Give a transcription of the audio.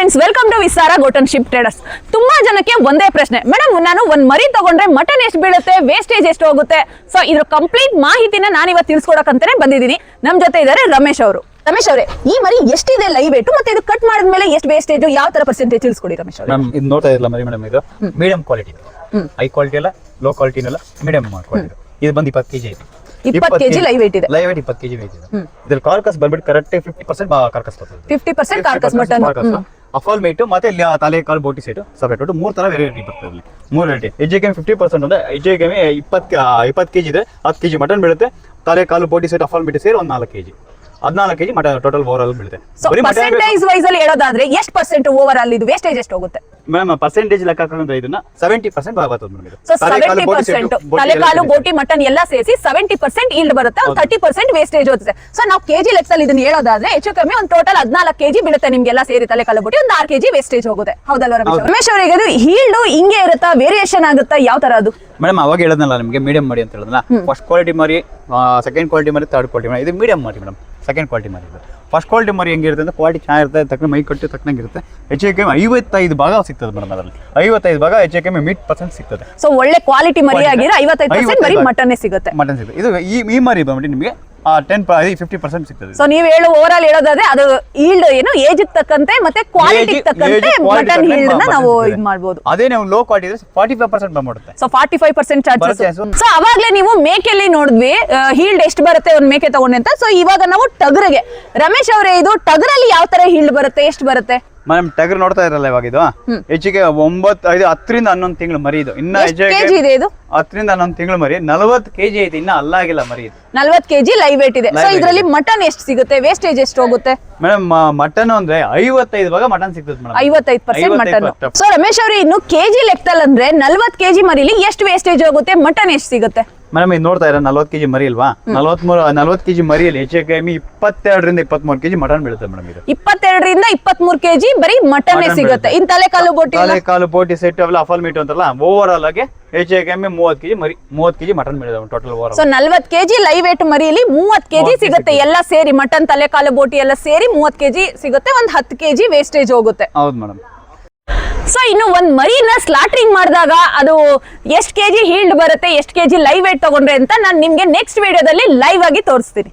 Friends welcome to Vistara goat and sheep traders ತುಂಬಾ ಜನಕ್ಕೆ ಒಂದೇ ಪ್ರಶ್ನೆ. ಮೇಡಮ್ ನಾನು ಒಂದ್ ಮರಿ ತಗೊಂಡ್ರೆ ಮಟನ್ ಎಷ್ಟು ಬೀಳುತ್ತೆ ವೇಸ್ಟೇಜ್ ಎಷ್ಟು ಹೋಗುತ್ತೆ? ಸೊ ಇದ್ರ ಕಂಪ್ಲೀಟ್ ಮಾಹಿತಿನ ನಾನು ಇವತ್ತು ತಿಳಿಸ್ಕೊಡಕಂತಾನೆ ಬಂದಿದ್ದೀನಿ. ನಮ್ ಜೊತೆ ಇದ್ದಾರೆ ರಮೇಶ್ ಅವರು. ರಮೇಶ್ ಅವರೇ ಈ ಮರಿ ಎಷ್ಟಿದೆ ಲೈವ್ ವೇಟು ಮತ್ತೆ ಇದು ಕಟ್ ಮಾಡಿದ್ಮೇಲೆ ಎಷ್ಟು ವೇಸ್ಟೇಜ್ ಯಾವ ತರ ಪರ್ಸೆಂಟೇಜ್ ತಿಳಿಸ್ಕೊಡಿ ರಮೇಶ್ ಅವರು? ಮೇಡಮ್ ಇದು ನೋಡ್ತಾ ಇರಲ್ಲ ಮರಿ ಮೇಡಮ್ ಇದು ಮೀಡಿಯಂ ಕ್ವಾಲಿಟಿ ಹೈ ಕ್ವಾಲಿಟಿ ಅಲ್ಲ ಲೋ ಕ್ವಾಲಿಟಿ ಅಲ್ಲ ಮೀಡಿಯಂ ಕ್ವಾಲಿಟಿ ಇದು ಬಂದು ಇಪ್ಪತ್ತು ಕೆಜಿ ಇದೆ 20 ಕೆಜಿ ಲೈವ್ weight ಇದೆ. ಲೈವ್ ವೇಟ್ ಇಪ್ಪತ್ತು ಕೆಜಿ ವೇಟ್ ಇದೆ. ಇದ್ರಲ್ಲಿ ಕಾರ್ಕಸ್ ಬಂದ್ಬಿಟ್ಟು correct fifty percent carcass fifty percent carcass mutton offal meat ಮತ್ತೆ ಇಲ್ಲಿ ತಲೆ, ಕಾಲು, ಬೋಟಿ ಸೆಟ್ ಸಪರೇಟ್ ಮೂರ್ ತರ ವೆರೈಟಿ ಬರ್ತದೆ ಇಲ್ಲಿ. ಮೂರು ವೆರೈಟಿ ಹೆಜ್ಜೆಗೆ ಫಿಫ್ಟಿ ಪರ್ಸೆಂಟ್ ಅಂದ್ರೆ ಕೆಮಿ ಇಪ್ಪತ್ತು ಇಪ್ಪತ್ತು ಕೆಜಿ ಇದೆ, ಹತ್ತು ಕೆಜಿ ಮಟನ್ ಬೀಳುತ್ತೆ. ತಲೆ, ಕಾಲು, ಬೋಟಿ ಸೆಟ್ ಅಫಾಲ್ ಮೇಟು ಸೇರಿ ಒಂದು ನಾಲ್ಕು ಕೆಜಿ ಹದಿನಾಲ್ಕು KG mutton total overall ಬೀಳುತ್ತೆ. ಸೊ ಬರೀ ಮಟನ್ ಪರ್ಸೆಂಟೇಜ್ ವೈಸ್ ಅಲ್ಲಿ ಹೇಳೋದಾದ್ರೆ ಎಷ್ಟು ಪರ್ಸೆಂಟ್ ಓವರ್ ಆಲ್ ಇದು ವೇಸ್ಟೇಜ್ ಎಷ್ಟು ಹೋಗುತ್ತೆ? ಮ್ಯಾಮ್ ಪರ್ಸೆಂಟೇಜ್ ಲೆಕ್ಕ ಹಾಕೊಂಡ್ರೆ ಇದನ್ನ ಸೆವೆಂಟಿ ಪರ್ಸೆಂಟ್ ಬರ್ತದೆ ಮೇಡಮ್ ಇದು ಸೊ ತಲೆ ಕಾಲು ಸೆವೆಂಟಿ ಬೋಟಿ ಪರ್ಸೆಂಟ್ ಬೋಟಿ ಎಲ್ಲ ತಲೆಕಾಲು ಸೇರಿ. ಬೋಟಿ ಮಟನ್ ಎಲ್ಲ ಸೇರಿಸಿ ಸೆವೆಂಟಿ ಪರ್ಸೆಂಟ್ ಈಲ್ಡ್ ಬರುತ್ತೆ ಒಂದು ತರ್ಟಿ ಪರ್ಸೆಂಟ್ ವೇಸ್ಟೇಜ್ ಹೋಗುತ್ತೆ. ಸೊ ನಾವು ಕೆಜಿ ಲೆಕ್ಕದಲ್ಲಿ ಇದನ್ನ ಹೇಳೋದಾದ್ರೆ ಹೆಚ್ಚು ಕಮ್ಮಿ ಒಂದು ಟೋಟಲ್ ಹದಿನಾಲ್ಕು ಕೆಜಿ ಬೀಳುತ್ತೆ ನಿಮ್ಗೆಲ್ಲ ಸೇರಿ ತಲೆಕಾಲು ಬೋಟಿ ಒಂದು ಆರು ಕೆಜಿ ವೇಸ್ಟೇಜ್ ಹೋಗುತ್ತೆ. ಹೌದಲ್ವಾ ರಮೇಶ್ ಅವ್ರೆ? ರಮೇಶ್ ಅವರಿಗೆ ಅದು ಹೀಲ್ಡ್ ಹಿಂಗೆ ಇರುತ್ತಾ ವೇರಿಯೇಷನ್ ಆಗುತ್ತಾ ಯಾವ ತರ ಅದು? ಮೇಡಮ್ ಅವಾಗ ಹೇಳದ್ನಲ್ಲ ನಿಮಗೆ ಮೀಡಿಯಂ ಮಾಡಿ ಅಂತ ಹೇಳಿದ್ನಲ್ಲ? ಫಸ್ಟ್ ಕ್ವಾಲಿಟಿ ಮರಿ ಸೆಕೆಂಡ್ ಕ್ವಾಲಿಟಿ ಮರಿ ಥರ್ಡ್ ಕ್ವಾಲಿಟಿ ಮರಿ ಇದು ಮೀಡಿಯಂ ಮಾಡಿ ಮೇಡಮ್ ಸೆಕೆಂಡ್ ಕ್ವಾಲಿಟಿ ಮರಿ ಇದು. ಫಸ್ಟ್ ಕ್ವಾಲಿಟಿ ಮರಿ ಹೆಂಗಿರುತ್ತೆ ಅಂದರೆ ಕ್ವಾಲಿಟಿ ಚೆನ್ನಾಗಿರುತ್ತೆ ತಕ್ಕ ಮೈ ಕಟ್ಟು ತಕ್ಕನಂಗಿರುತ್ತೆ ಹೆಚ್ಚು ಕಮ್ಮಿ ಐವತ್ತೈದು ಭಾಗ ಸಿಗ್ತದೆ ಮೇಡಮ್ ಅದರಲ್ಲಿ. ಐವತ್ತೈದು ಭಾಗ ಹೆಚ್ಚು ಕಮ್ಮಿ ಮೀಟ್ ಪರ್ಸೆಂಟ್ ಸಿಗ್ತದೆ. ಸೊ ಒಳ್ಳೆ ಕ್ವಾಲಿಟಿ ಮರಿ ಆಗಿರೋ ಐವತ್ತೈದು ಪರ್ಸೆಂಟ್ ಬರೀ 55 ಮಟನ್ನೇ ಸಿಗುತ್ತೆ. ಮಟನ್ ಸಿಗುತ್ತೆ. ಇದು ಈ ಈ ಮರಿ ಬಂದ್ಬಿಟ್ಟು ನಿಮಗೆ ಟೆನ್ ಫಿಫ್ಟಿ ಪರ್ಸೆಂಟ್ ಸಿಗ್ತದೆ. ಸೊ ನೀವು ಹೇಳು ಓವರ್ ಆಲ್ ಹೇಳೋದಾದ್ರೆ ಅದು ಈಲ್ಡ್ ಏನು ಏಜ್ ತಕ್ಕಂತೆ ಮತ್ತೆ ಕ್ವಾಲಿಟಿ ತಕ್ಕಂತೆ ಮಟನ್ ಈಲ್ಡ್ನ ನಾವು ಇದ್ ಮಾಡ್ಬೋದು. ಅದೇ ನೀವು ಲೋ ಕ್ವಾಲಿಟಿ ಇದ್ರೆ ಫಾರ್ಟಿ ಫೈವ್ ಪರ್ಸೆಂಟ್ ಬಂದ್ಬಿಡುತ್ತೆ so forty five percent charges so ಅವಾಗಲೇ ನೀವು ಮೇಕೆಲ್ಲಿ ನೋಡಿದ್ವಿ ಹೀಲ್ಡ್ ಎಷ್ಟು ಬರುತ್ತೆ ಒಂದು ಮೇಕೆ ತಗೊಂಡೆ ಅಂತ. ಸೊ ಇವಾಗ ನಾವು ಟಗರಿಗೆ. ರಮೇಶ್ ಅವರೇ ಇದು ಟಗರಲ್ಲಿ ಯಾವ ತರ ಹೀಲ್ಡ್ ಬರುತ್ತೆ ಎಷ್ಟು ಬರುತ್ತೆ? ಮೇಡಮ್ ಟಗರ್ ನೋಡ್ತಾ ಇರಲ್ಲ ಇವಾಗ ಇದು. ಹೆಚ್ಚಿಗೆ ಒಂಬತ್ತು ಐದು ಹತ್ತರಿಂದ ಹನ್ನೊಂದು ತಿಂಗಳು ಮರಿ ಇದು. ಇನ್ನ ಹೆಚ್ಚಿಗೆ ಇದೆ ಇದು? ಹತ್ತರಿಂದ ಹನ್ನೊಂದು ತಿಂಗಳು ಮರಿ ನಲವತ್ತು ಕೆಜಿ ಐತಿ ಇನ್ನ ಅಲ್ಲಾಗಿಲ್ಲ ಮರಿ ಇದು. ನಲ್ವತ್ ಕೆಜಿ ಲೈವ್ ವೇಟ್ ಇದೆ. ಸೊ ಇದರಲ್ಲಿ ಮಟನ್ ಎಷ್ಟು ಸಿಗುತ್ತೆ? ವೇಸ್ಟೇಜ್ ಎಷ್ಟು ಹೋಗುತ್ತೆ? ಮೇಡಮ್ ಮಟನ್ ಅಂದ್ರೆ ಐವತ್ತೈದು ಭಾಗ ಮಟನ್ ಸಿಗ್ತದೆ ಮೇಡಮ್ ಐವತ್ತೈದು ಪರ್ಸೆಂಟ್ ಮಟನ್ ಸೊ ರಮೇಶ್ ಅವ್ರೆ ಇನ್ನು ಕೆಜಿ ಲೆಕ್ಕದಲ್ಲಿ ಅಂದ್ರೆ ನಲ್ವತ್ ಕೆಜಿ ಮರಿಲಿ ಎಷ್ಟು ವೇಸ್ಟೇಜ್ ಹೋಗುತ್ತೆ? ಮಟನ್ ಎಷ್ಟು ಸಿಗುತ್ತೆ? ಮೇಡಮ್ ಇದು ನೋಡ್ತಾ ಇರೋ ನಲ್ವತ್ತು ಕೆಜಿ ಮರಿ ಇಲ್ವಾ ನಲ್ವತ್ಮೂರು ನಲ್ವತ್ತು ಕೆಜಿ ಮರಿಯಲ್ಲಿ ಹೆಚ್ಚು ಕಮ್ಮಿ ಇಪ್ಪತ್ತೆರಡರಿಂದ ಇಪ್ಪತ್ಮೂರು ಕೆಜಿ ಮಟನ್ ಬೀಳುತ್ತೆ ಮೇಡಮ್ ಇದು. ಇಪ್ಪತ್ತೆರಡರಿಂದ ಇಪ್ಪತ್ತ್ಮೂರು ಕೆಜಿ ಬರೀ ಮಟನ್ ಸಿಗುತ್ತೆ. ಇನ್ ತಲೆಕಾಲು ಬೋಟಿ ತಲೆಕಾಲು ಬೋಟಿ ಸೆಟ್ ಅವೆಲ್ಲ ಅಫಲ್ ಮೀಟ್ ಅಂತಲ್ಲ ಓವರ್ ಆಲ್ ಆಗಿ ಹೆಚ್ಚು ಕಮ್ಮಿ ಮೂವತ್ತು ಕೆಜಿ ಮರಿ ಮೂವತ್ತು ಕೆಜಿ ಮಟನ್ ಬೀಳುತ್ತೆ ಟೋಟಲ್ ಓವರ್ ಸೊ ನಲ್ವತ್ ಕೆಜಿ ಲೈವ್ ವೇಟ್ ಮರಿಲಿ ಮೂವತ್ ಕೆಜಿ ಸಿಗುತ್ತೆ. ಎಲ್ಲ ಸೇರಿ ಮಟನ್ ತಲೆಕಾಲು ಬೋಟಿ ಎಲ್ಲ ಸೇರಿ ಮೂವತ್ ಕೆಜಿ ಸಿಗುತ್ತೆ. ಒಂದು ಹತ್ತು ಕೆಜಿ ವೇಸ್ಟೇಜ್ ಹೋಗುತ್ತೆ. ಹೌದು ಮೇಡಮ್ ಸೊ ಇನ್ನು ಒಂದು ಮರಿನ ಸ್ಲಾಟ್ರಿಂಗ್ ಮಾಡಿದಾಗ ಅದು ಎಷ್ಟು ಕೆಜಿ ಹೀಲ್ಡ್ ಬರುತ್ತೆ ಎಷ್ಟು ಕೆಜಿ ಲೈವ್ ವೇಟ್ ತಗೊಂಡ್ರೆ ಅಂತ ನಾನು ನಿಮ್ಗೆ ನೆಕ್ಸ್ಟ್ ವಿಡಿಯೋದಲ್ಲಿ ಲೈವ್ ಆಗಿ ತೋರಿಸ್ತೀನಿ.